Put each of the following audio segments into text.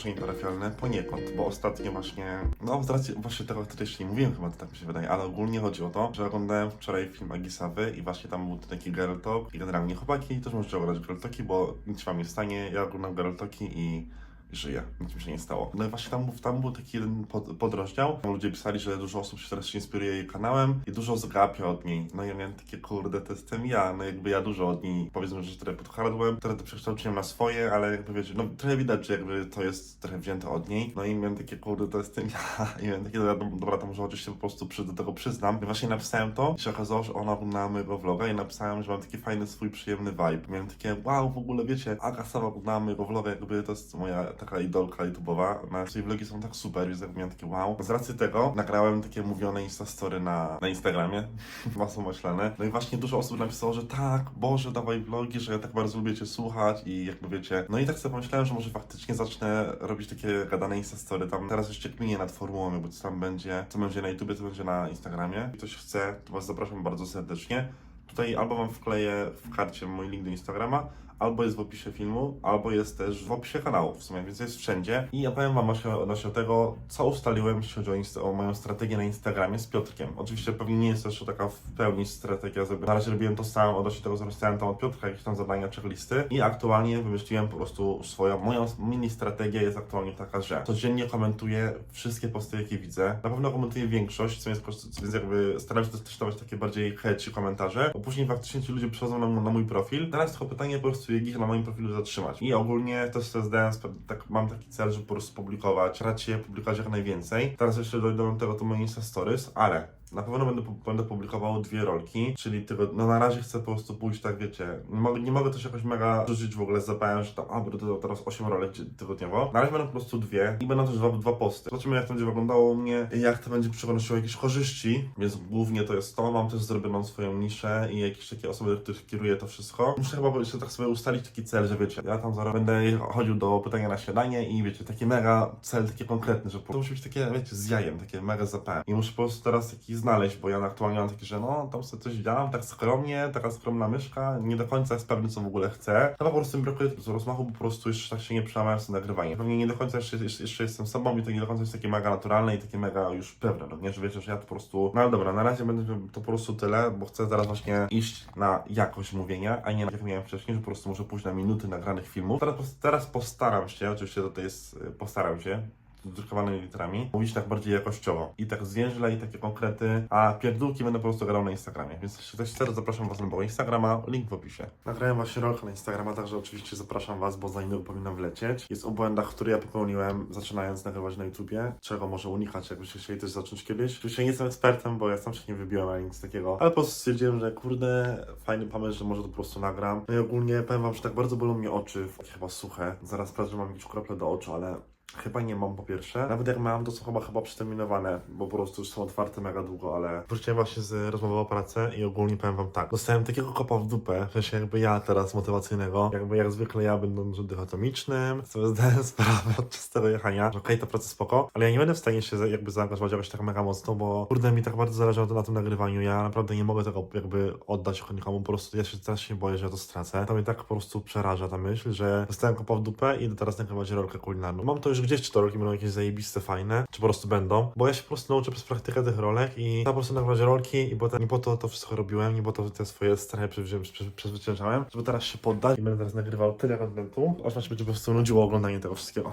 zgłoszenie parafialne poniekąd, bo ostatnio właśnie, no z racji właśnie tego wtedy jeszcze nie mówiłem chyba, to tak mi się wydaje, ale ogólnie chodzi o to, że oglądałem wczoraj film Agisawy i właśnie tam był taki girl talk i generalnie chłopaki też możecie oglądać girl talki, bo nic wam nie stanie, ja oglądam girl talki i żyję, nic mi się nie stało. No i właśnie tam, tam był taki jeden pod, podrozdział, ludzie pisali, że dużo osób się teraz się inspiruje jej kanałem i dużo zgapia od niej. No i ja miałem takie, kurde, to jestem ja, no jakby ja dużo od niej, powiedzmy, że trochę podhardłem, trochę to przekształciłem na swoje, ale jakby wiecie, no trochę widać, że jakby to jest trochę wzięte od niej. No i miałem takie, kurde, to jestem ja. I miałem takie, dobra, dobra to może chociaż się po prostu przy, do tego przyznam. I właśnie napisałem to i się okazało, że ona oglądała mojego vloga i napisałem, że mam taki fajny, swój przyjemny vibe. Miałem takie, wow, w ogóle wiecie, Aga sama oglądała mojego vloga, jakby to jest moja taka idolka YouTube'owa. Na jej vlogi są tak super, więc jakby miałem takie wow. Z racji tego nagrałem takie mówione instastory na, na Instagramie, mocno myślane. No i właśnie dużo osób napisało, że tak, Boże, dawaj vlogi, że ja tak bardzo lubię Cię słuchać i jakby wiecie. No i tak sobie pomyślałem, że może faktycznie zacznę robić takie gadane instastory. Tam teraz jeszcze kminię nad formułą, jakby co tam będzie, co będzie na YouTubie, co będzie na Instagramie. Jak ktoś chce, to Was zapraszam bardzo serdecznie. Tutaj albo Wam wkleję w karcie mój link do Instagrama, albo jest w opisie filmu, albo jest też w opisie kanału w sumie, więc jest wszędzie. I ja powiem Wam odnośnie tego, co ustaliłem, jeśli chodzi o, o moją strategię na Instagramie z Piotrkiem. Oczywiście pewnie nie jest to taka w pełni strategia, zrobiona. na razie robiłem to sam, odnośnie tego, dostałem tam od Piotrka jakieś tam zadania, checklisty i aktualnie wymyśliłem po prostu swoją, moją mini strategia jest aktualnie taka, że codziennie komentuję wszystkie posty, jakie widzę. Na pewno komentuję większość, co jest, więc jakby staram się też dawać takie bardziej headsi komentarze, bo później faktycznie ci ludzie przychodzą na, na mój profil. Teraz tylko pytanie po prostu, ich na moim profilu zatrzymać. I ogólnie też sobie zdałem, tak, mam taki cel, żeby po prostu publikować, raczej publikować jak najwięcej. Teraz jeszcze dojdą do tego to moje Insta Stories, ale na pewno będę, będę publikował dwie rolki, czyli tylko, no na razie chcę po prostu pójść tak, wiecie, nie mogę, nie mogę też jakoś mega rzucić w ogóle z zapałem, że tam, a będę dodał teraz 8 rolek tygodniowo. Na razie będą po prostu dwie i będą też dwa, dwa posty. Zobaczymy jak to będzie wyglądało u mnie, jak to będzie przynosiło jakieś korzyści, więc głównie to jest to, mam też zrobioną swoją niszę i jakieś takie osoby, do których kieruję to wszystko. Muszę chyba jeszcze tak sobie ustalić taki cel, że wiecie, ja tam zaraz będę chodził do pytania na śniadanie i wiecie, taki mega cel, taki konkretny, że to musi być takie, wiecie, z jajem, takie mega zapałem. I muszę po prostu teraz taki znaleźć, bo ja aktualnie mam takie, że no, tam sobie coś działam, tak skromnie, taka skromna myszka, nie do końca jest pewny, co w ogóle chcę. Chyba po prostu mi brakuje z rozmachu, po prostu jeszcze tak się nie przełamałem z nagrywaniem. Pewnie nie do końca jeszcze, jeszcze, jeszcze jestem sobą i to nie do końca jest takie mega naturalne i takie mega już pewne, no nie, że wiecie, że ja po prostu, no dobra, na razie będę to po prostu tyle, bo chcę zaraz właśnie iść na jakość mówienia, a nie na jak miałem wcześniej, że po prostu muszę pójść na minuty nagranych filmów. Teraz, teraz postaram się, oczywiście to jest, postaram się, drukowanymi literami, mówić tak bardziej jakościowo. I tak zwięźle i takie konkrety, a pierdółki będę po prostu grał na Instagramie. Więc jeśli ktoś chce, to zapraszam Was na mojego Instagrama, link w opisie. Nagrałem właśnie rolkę na Instagrama, także oczywiście zapraszam Was, bo za niedługo powinna wlecieć. Jest o błędach, które ja popełniłem, zaczynając nagrywać na YouTubie, czego może unikać, jakbyście chcieli też zacząć kiedyś. Oczywiście nie jestem ekspertem, bo ja sam się nie wybiłem ani nic takiego, ale po prostu stwierdziłem, że kurde, fajny pomysł, że może to po prostu nagram. No i ogólnie powiem Wam, że tak bardzo bolą mnie oczy, chyba suche. Zaraz sprawdzę, że mam jakieś krople do oczu, ale Chyba nie mam po pierwsze. Nawet jak mam, to są chyba chyba przeterminowane, bo po prostu już są otwarte mega długo, ale wróciłem właśnie z rozmowy o pracę i ogólnie powiem wam tak. Dostałem takiego kopa w dupę, w sensie jakby ja teraz motywacyjnego, jakby jak zwykle ja będąc dychotomicznym, sobie zdałem sprawę od czystego jechania, że okej, to praca spoko, ale ja nie będę w stanie się jakby zaangażować jakoś tak mega mocno, bo kurde mi tak bardzo zależy na tym nagrywaniu, ja naprawdę nie mogę tego jakby oddać nikomu, po prostu ja się się boję, że ja to stracę. To mnie tak po prostu przeraża ta myśl, że dostałem kopa w dupę i teraz nagrywać rolkę kulinarną. Mam to już gdzieś, czy to rolki będą jakieś zajebiste, fajne, czy po prostu będą, bo ja się po prostu nauczę przez praktykę tych rolek i po prostu nagrywać rolki i bo nie po to to wszystko robiłem, nie po to te swoje strachy przezwycię- prze- przezwyciężałem, żeby teraz się poddać i będę teraz nagrywał tyle kontentu, aż wam się będzie po prostu nudziło oglądanie tego wszystkiego.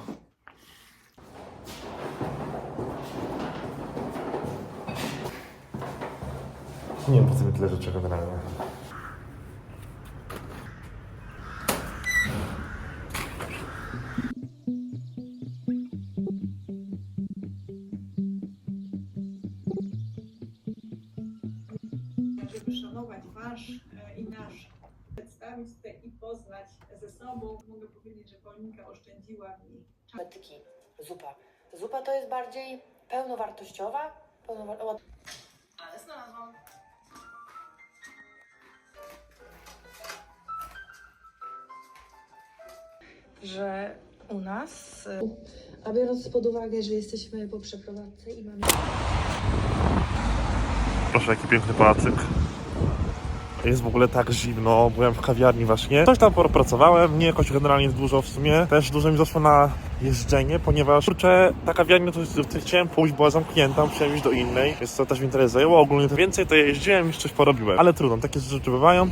Nie wiem, po co mi tyle rzeczy generalnie. Żeby szanować Wasz e, i nasz, przedstawiciel i poznać ze sobą. Mogę powiedzieć, że Paulinka oszczędziła mi czas. Metyki, zupa. Zupa to jest bardziej pełnowartościowa. Pełnowar- Ale znalazłam. że u nas, y, a biorąc pod uwagę, że jesteśmy po przeprowadzce i mamy Proszę, jaki piękny pałacyk. Jest w ogóle tak zimno, byłem w kawiarni właśnie. Coś tam pracowałem, nie jakoś generalnie dużo w sumie. Też dużo mi zaszło na jeżdżenie, ponieważ kurczę, ta kawiarnia, to, chciałem pójść, była zamknięta, musiałem iść do innej, więc to też mi tyle zajęło. Ogólnie to więcej to jeździłem niż coś porobiłem. Ale trudno, takie rzeczy bywają.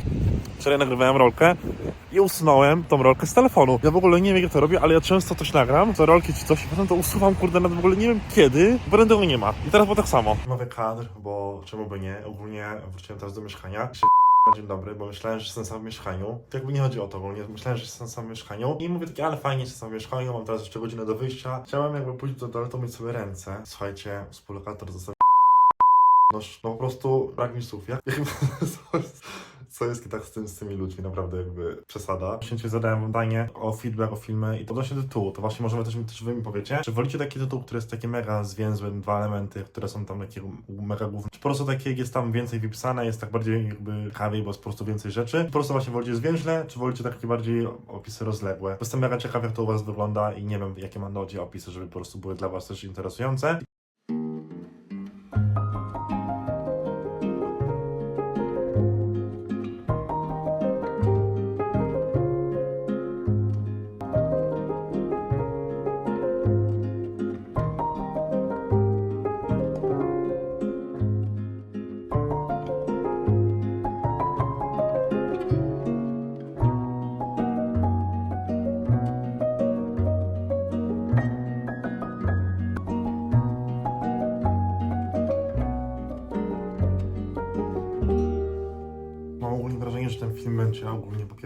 Wczoraj nagrywałem rolkę i usunąłem tą rolkę z telefonu. Ja w ogóle nie wiem jak to robię, ale ja często coś nagram, to rolki czy coś i potem to usuwam, kurde, nawet w ogóle nie wiem kiedy, bo tego nie ma. I teraz było tak samo. Nowy kadr, bo czemu by nie? Ogólnie wróciłem teraz do mieszkania. Dzień dobry, bo myślałem, że jestem sam w mieszkaniu. To jakby nie chodzi o to ogólnie, myślałem, że jestem sam w mieszkaniu i mówię takie, ale fajnie, że sam w mieszkaniu, mam teraz jeszcze godzinę do wyjścia. Chciałem jakby pójść do toalety, myć sobie ręce. Słuchajcie, współlokator został no, no po prostu brak mi słów. Jak, co, jest, tak z, tym, z tymi ludźmi, naprawdę jakby przesada. Właśnie zadałem zdanie o feedback, o filmy i odnośnie tytułu, to właśnie możemy też, też wy mi powiecie, czy wolicie taki tytuł, który jest taki mega zwięzły, dwa elementy, które są tam takie mega główne, czy po prostu takie, jest tam więcej wypisane, jest tak bardziej jakby kawiej, bo jest po prostu więcej rzeczy, po prostu właśnie wolicie zwięźle, czy wolicie takie bardziej opisy rozległe. Jestem mega ciekaw, jak to u was wygląda i nie wiem, jakie mam na odzie opisy, żeby po prostu były dla was też interesujące.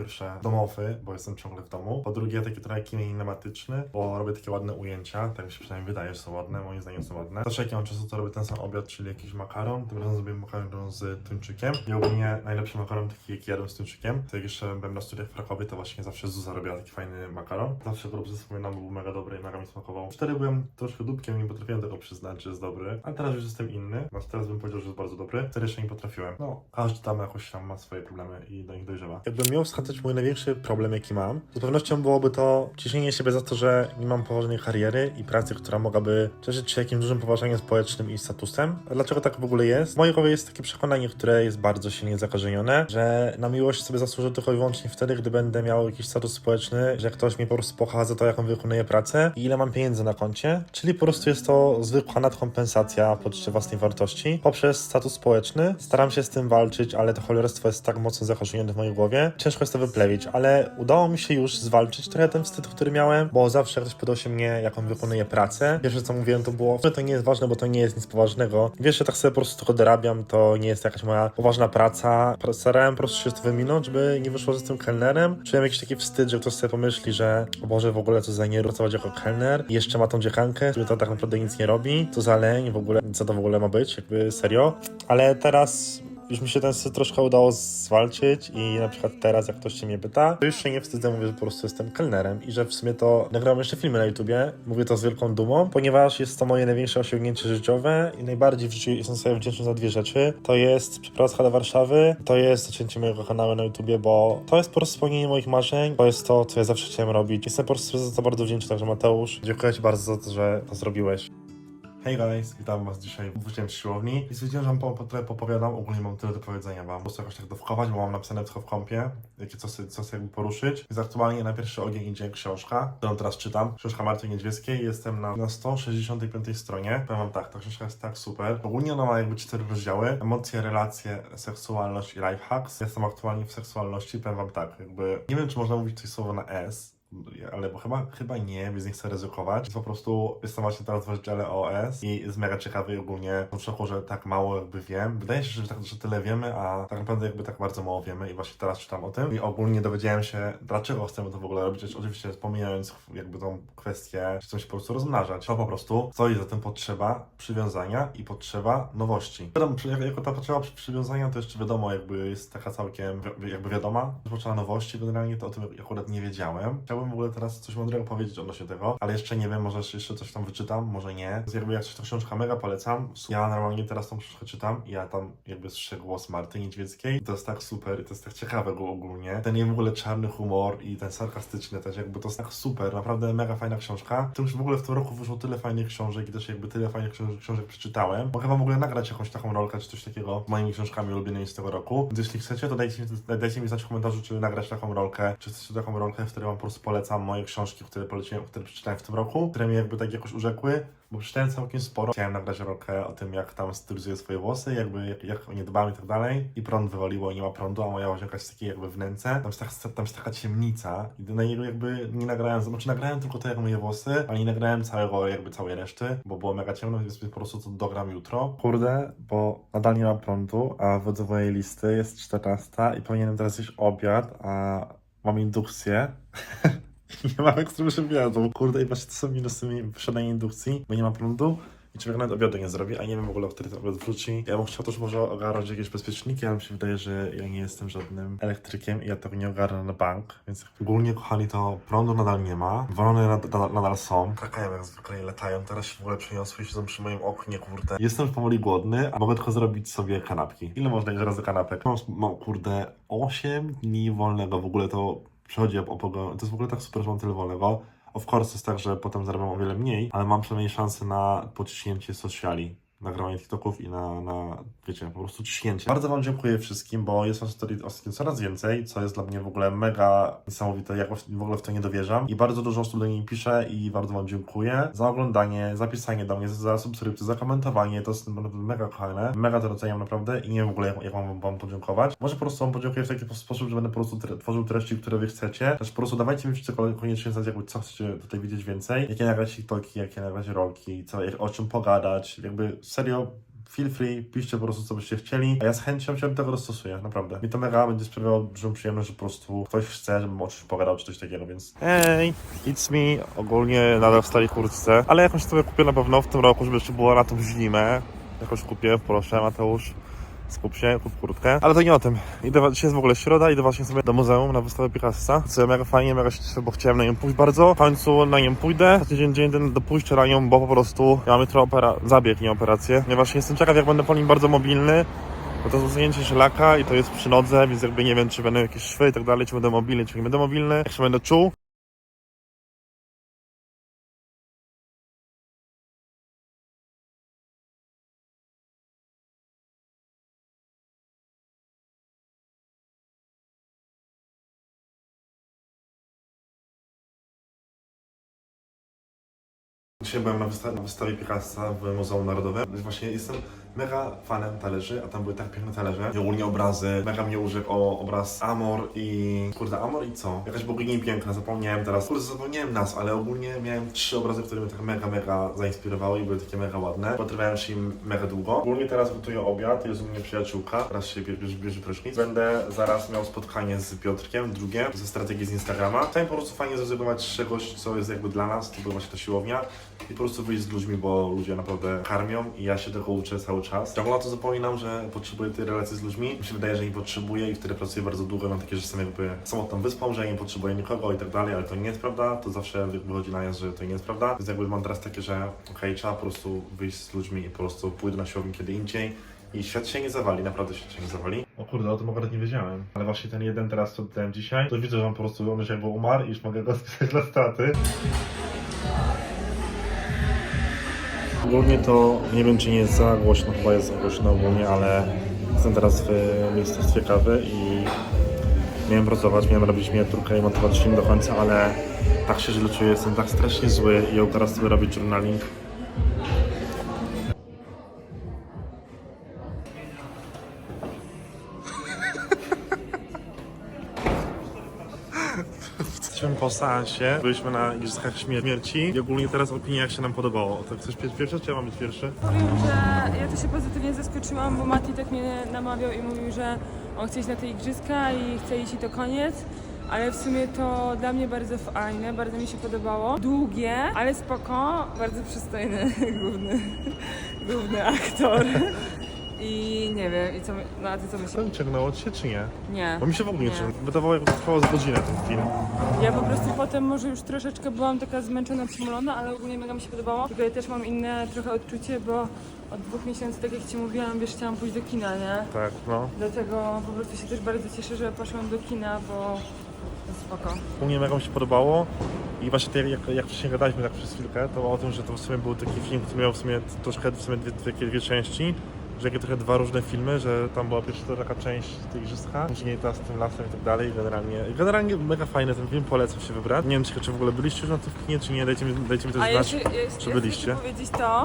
Pierwsze domowy, bo jestem ciągle w domu. Po drugie taki trochę kinematyczny, bo robię takie ładne ujęcia, tak mi się przynajmniej wydaje, że są ładne, moim zdaniem są ładne. Zawsze jak ja mam czasu, to robię ten sam obiad, czyli jakiś makaron. Tym razem zrobiłem makaron z tuńczykiem. I ogólnie najlepszy makaron taki, jaki jadłem z tuńczykiem. To jak jeszcze byłem na studiach w Krakowie, to właśnie zawsze Zuza robiła taki fajny makaron. Zawsze dobrze wspominam, był mega dobry i mega mi smakował. Wtedy byłem troszkę dupkiem i nie potrafiłem tego przyznać, że jest dobry. A teraz już jestem inny. Znaczy teraz bym powiedział, że jest bardzo dobry. Wtedy jeszcze nie potrafiłem. No, każdy tam jakoś tam ma swoje problemy i do nich dojrzewa. Jakbym miał wskazać mój największy problem, jaki mam, z pewnością byłoby to ciśnienie siebie za to, że nie mam poważnej kariery i pracy, która mogłaby cieszyć się jakimś dużym poważaniem społecznym i statusem. A dlaczego tak w ogóle jest? W mojej głowie jest takie przekonanie, które jest bardzo silnie zakorzenione, że na miłość sobie zasłużę tylko i wyłącznie wtedy, gdy będę miał jakiś status społeczny, że ktoś mnie po prostu pokocha za to, jaką wykonuję pracę i ile mam pieniędzy na koncie. Czyli po prostu jest to zwykła nadkompensacja poczucia własnej wartości poprzez status społeczny. Staram się z tym walczyć, ale to cholerstwo jest tak mocno zakorzenione w mojej głowie. Ciężko jest to wyplewić, ale udało mi się już zwalczyć trochę ten wstyd, który miałem, bo zawsze ktoś pytał się mnie, jaką wykonuję pracę, pierwsze co mówiłem to było, że to nie jest ważne, bo to nie jest nic poważnego. Wiesz, że tak sobie po prostu tylko dorabiam, to nie jest jakaś moja poważna praca. Starałem po prostu się to wyminąć, żeby nie wyszło z tym kelnerem. Czułem jakiś taki wstyd, że ktoś sobie pomyśli, że o Boże, w ogóle co za nie pracować jako kelner jeszcze ma tą dziekankę, który to tak naprawdę nic nie robi, co za leń, w ogóle, co to w ogóle ma być, jakby serio. Ale teraz już mi się ten wstyd troszkę udało zwalczyć i na przykład teraz, jak ktoś się mnie pyta, to już się nie wstydzę, mówię, że po prostu jestem kelnerem i że w sumie to nagrałem jeszcze filmy na YouTubie, mówię to z wielką dumą, ponieważ jest to moje największe osiągnięcie życiowe i najbardziej w życiu jestem sobie wdzięczny za dwie rzeczy. To jest przeprowadzka do Warszawy, to jest zaczęcie mojego kanału na YouTubie, bo to jest po prostu spełnienie moich marzeń, to jest to, co ja zawsze chciałem robić. Jestem po prostu za to bardzo wdzięczny, także Mateusz, dziękuję Ci bardzo za to, że to zrobiłeś. Hej guys, witam was dzisiaj. Wróciłem z siłowni i stwierdziłem, że wam po, trochę popowiadam. Ogólnie mam tyle do powiedzenia wam. Prostu jakoś tak dowkować, bo mam napisane w kompie, jakie co, co jakby poruszyć. Więc aktualnie na pierwszy ogień idzie książka, którą teraz czytam. Książka Marty Niedźwieckiej. Jestem na, na 165 stronie. Powiem wam tak, ta książka jest tak super. Ogólnie ona ma jakby cztery rozdziały. Emocje, relacje, seksualność i life hacks. Jestem aktualnie w seksualności. Powiem wam tak, jakby nie wiem, czy można mówić coś słowo na S. Ale bo chyba, chyba nie, więc nie chcę ryzykować. Więc po prostu jestem właśnie teraz w rozdziale OS i jest mega ciekawy ogólnie w szoku, że tak mało jakby wiem. Wydaje się, że, tak, że tyle wiemy, a tak naprawdę jakby tak bardzo mało wiemy i właśnie teraz czytam o tym. I ogólnie dowiedziałem się, dlaczego chcemy to w ogóle robić, oczywiście pomijając jakby tą kwestię, że chcemy się po prostu rozmnażać. To po prostu stoi za tym potrzeba przywiązania i potrzeba nowości. Wiadomo, jako- ta potrzeba przy- przywiązania to jeszcze wiadomo, jakby jest taka całkiem jakby wiadoma. Potrzeba nowości, generalnie to o tym akurat nie wiedziałem. Chciałbym chciałbym w ogóle teraz coś mądrego powiedzieć odnośnie tego, ale jeszcze nie wiem, może jeszcze coś tam wyczytam, może nie. Jakby jak coś ta książka mega polecam. Ja normalnie teraz tą książkę czytam i ja tam jakby słyszę głos Marty Niedźwieckiej. To jest tak super i to jest tak ciekawe ogólnie. Ten jej w ogóle czarny humor i ten sarkastyczny też, jakby to jest tak super, naprawdę mega fajna książka. Tym, że w ogóle w tym roku wyszło tyle fajnych książek i też jakby tyle fajnych książek, książek przeczytałem. Mogę wam w ogóle nagrać jakąś taką rolkę czy coś takiego z moimi książkami ulubionymi z tego roku. Więc jeśli chcecie, to dajcie mi, dajcie mi znać w komentarzu, czy nagrać taką rolkę, czy chcecie taką rolkę, w której wam po prostu polecam moje książki, które poleciłem, które przeczytałem w tym roku, które mnie jakby tak jakoś urzekły. Bo przeczytałem całkiem sporo. Chciałem nagrać rolkę o tym, jak tam stylizuję swoje włosy, jakby jak, jak o nie dbam i tak dalej. I prąd wywaliło i nie ma prądu, a moja łazienka jest takiej jakby wnęce. Tam jest, taka, tam jest taka ciemnica i na niego jakby nie nagrałem, znaczy nagrałem tylko to jak moje włosy, ale nie nagrałem całego jakby całej reszty, bo było mega ciemno, więc po prostu to dogram jutro. Kurde, bo nadal nie ma prądu, a według mojej listy jest 14 i powinienem teraz jeść obiad, a mam indukcję. nie mam ekstremalnie obiadu. Kurde, i właśnie to są minusy mi posiadania indukcji, bo nie ma prądu. I człowiek nawet nie zrobi, a nie wiem w ogóle, o który ten obiad wróci. Ja bym chciał też może ogarnąć jakieś bezpieczniki, ale mi się wydaje, że ja nie jestem żadnym elektrykiem i ja tego nie ogarnę na bank, więc ogólnie, kochani, to prądu nadal nie ma, wolne nadal, nadal są. Krakają jak zwykle latają, teraz się w ogóle przeniosły siedzą przy moim oknie, kurde. Jestem już powoli głodny, a mogę tylko zrobić sobie kanapki. Ile można jeść razy kanapek? Mam, mam kurde, 8 dni wolnego, w ogóle to przychodzi o pogodę. To jest w ogóle tak super, że mam tyle wolnego. Of course jest tak, że potem zarabiam o wiele mniej, ale mam przynajmniej szansę na pociśnięcie sociali, nagranie TikToków i na, na, wiecie, po prostu ciśnięcie. Bardzo Wam dziękuję wszystkim, bo jest Was ostatnio coraz więcej, co jest dla mnie w ogóle mega niesamowite, jak w ogóle w to nie dowierzam. I bardzo dużo osób do niej pisze i bardzo Wam dziękuję za oglądanie, za pisanie do mnie, za subskrypcję, za komentowanie, to jest naprawdę mega kochane, mega to doceniam naprawdę i nie wiem w ogóle jak, mam Wam podziękować. Może po prostu Wam podziękuję w taki sposób, że będę po prostu tre- tworzył treści, które Wy chcecie. Też po prostu dawajcie mi koniecznie znać, jakby co chcecie tutaj widzieć więcej, jakie nagrać TikToki, jakie nagrać rolki, co, jak, o czym pogadać, jakby serio feel free, piszcie po prostu co byście chcieli, a ja z chęcią się tego dostosuję, naprawdę. Mi to mega będzie sprawiało dużą przyjemność, że po prostu ktoś chce, żebym o czymś pogadał, czy coś takiego, więc hej, it's me, ogólnie nadal w starej kurtce, ale jakąś sobie kupię na pewno w tym roku, żeby jeszcze było na tą zimę, jakoś kupię, proszę Mateusz. Skup się, kup kurtkę. Ale to nie o tym. Idę, dzisiaj jest w ogóle środa, idę właśnie sobie do muzeum na wystawę Picassa. Co mega fajnie, mega się cieszę, bo chciałem na nią pójść bardzo. W końcu na nią pójdę. Dzień, dzień ten do pójścia na nią, bo po prostu ja mam jutro opera zabieg, nie operację. Ponieważ jestem ciekaw, jak będę po nim bardzo mobilny. Bo to jest usunięcie szlaka i to jest przy nodze, więc jakby nie wiem, czy będą jakieś szwy i tak dalej, czy będę mobilny, czy nie będę mobilny, jak się będę czuł. Dzisiaj byłem na, wysta- na wystawie Picassa w Muzeum Narodowym. Właśnie jestem mega fanem talerzy, a tam były tak piękne talerze. I ogólnie obrazy. Mega mnie urzekł o obraz Amor i... Kurde, Amor i co? Jakaś bogini piękna, zapomniałem teraz. Kurde, zapomniałem nas, ale ogólnie miałem trzy obrazy, które mnie tak mega, mega zainspirowały i były takie mega ładne. Potrwałem się im mega długo. Ogólnie teraz gotuję obiad, jest u mnie przyjaciółka. Teraz się bierze, bierze, prysznic. Będę zaraz miał spotkanie z Piotrkiem, drugie, ze strategii z Instagrama. Chciałem po prostu fajnie zrezygnować z czegoś, co jest jakby dla nas, to była właśnie ta siłownia i po prostu wyjść z ludźmi, bo ludzie naprawdę karmią i ja się tego uczę cały czas. Ciągle o to zapominam, że potrzebuję tej relacji z ludźmi. Mi się wydaje, że nie potrzebuję i wtedy pracuję bardzo długo na takie, że jestem jakby samotną wyspą, że ja nie potrzebuję nikogo i tak dalej, ale to nie jest prawda. To zawsze wychodzi na jaw, że to nie jest prawda. Więc jakby mam teraz takie, że okej, trzeba po prostu wyjść z ludźmi i po prostu pójdę na siłownię kiedy indziej. I świat się nie zawali, naprawdę świat się nie zawali. O kurde, o tym akurat nie wiedziałem. Ale właśnie ten jeden teraz, co dałem dzisiaj, to widzę, że on po prostu on już jakby umarł i już mogę go spisać na straty. Ogólnie to nie wiem, czy nie jest za głośno, chyba jest za głośno ogólnie, ale jestem teraz w Ministerstwie Kawy i miałem pracować, miałem robić miniaturkę i montować film do końca, ale tak się źle czuję, jestem tak strasznie zły i teraz sobie robić journaling. Seansie, byliśmy na Igrzyskach Śmierci i ogólnie teraz opinia jak się nam podobało. To chcesz pier- pierwszy, czy ja mam być pierwszy? Powiem, że ja też się pozytywnie zaskoczyłam, bo Mati tak mnie namawiał i mówił, że on chce iść na te igrzyska i chce iść i to koniec. Ale w sumie to dla mnie bardzo fajne, bardzo mi się podobało. Długie, ale spoko, bardzo przystojny główny, główny aktor. I nie wiem, i co, my- no a ty co myślisz? Ten ciągnęło ci się czy nie? Nie. Bo mi się w ogóle nie Nie. ciągnęło. Wydawało jakby trwało z godzinę ten film. Ja po prostu potem może już troszeczkę byłam taka zmęczona, przymulona, ale ogólnie mega mi się podobało. Tylko ja też mam inne trochę odczucie, bo od dwóch miesięcy, tak jak Ci mówiłam, wiesz, chciałam pójść do kina, nie? Tak, no. Dlatego po prostu się też bardzo cieszę, że poszłam do kina, bo to spoko. U mnie mega mi się podobało i właśnie tak jak, jak wcześniej gadaliśmy tak przez chwilkę, to o tym, że to w sumie był taki film, który miał w sumie troszkę w sumie dwie, dwie, dwie części, że jakie trochę dwa różne filmy, że tam była pierwsza to taka część tej igrzyska, później ta z tym lasem i tak dalej, generalnie, generalnie mega fajny ten film, polecam się wybrać. Nie wiem, czy, czy w ogóle byliście już na tym kinie, czy nie, dajcie mi, dajcie mi też A znać. jeszcze, jeszcze, czy byliście? Chcę powiedzieć to,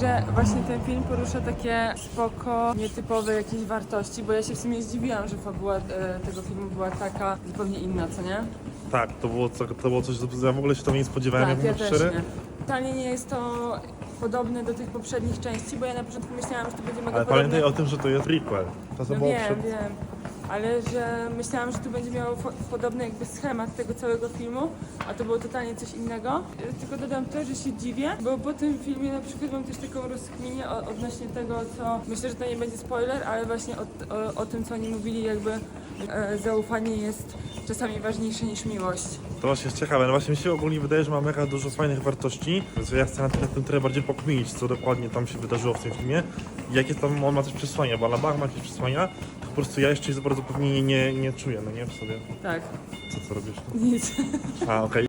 że właśnie ten film porusza takie spoko, nietypowe jakieś wartości, bo ja się w sumie zdziwiłam, że fabuła e, tego filmu była taka zupełnie inna, co nie? Tak, to było, to było coś, ja w ogóle się tego nie spodziewałem, tak, jak ja szczery. nie. Totalnie nie jest to podobne do tych poprzednich części, bo ja na początku myślałam, że to będzie mega Ale podobne. pamiętaj o tym, że to jest prequel. To co No było wiem, przed... wiem. Ale że myślałam, że tu będzie miało podobny jakby schemat tego całego filmu, a to było totalnie coś innego. Tylko dodam to, że się dziwię, bo po tym filmie na przykład mam też taką rozkminię odnośnie tego, co... Myślę, że to nie będzie spoiler, ale właśnie o, o, o tym, co oni mówili, jakby e, zaufanie jest czasami ważniejsze niż miłość. To właśnie jest ciekawe, no właśnie mi się ogólnie wydaje, że ma mega dużo fajnych wartości, więc ja chcę na tym, trochę bardziej pokminić, co dokładnie tam się wydarzyło w tym filmie i jakie tam on ma też przesłania, bo Alabama ma jakieś przesłania, po prostu ja jeszcze za bardzo pewnie nie, nie czuję, no nie w sobie. Tak, Co, co robisz? nic. A, okej.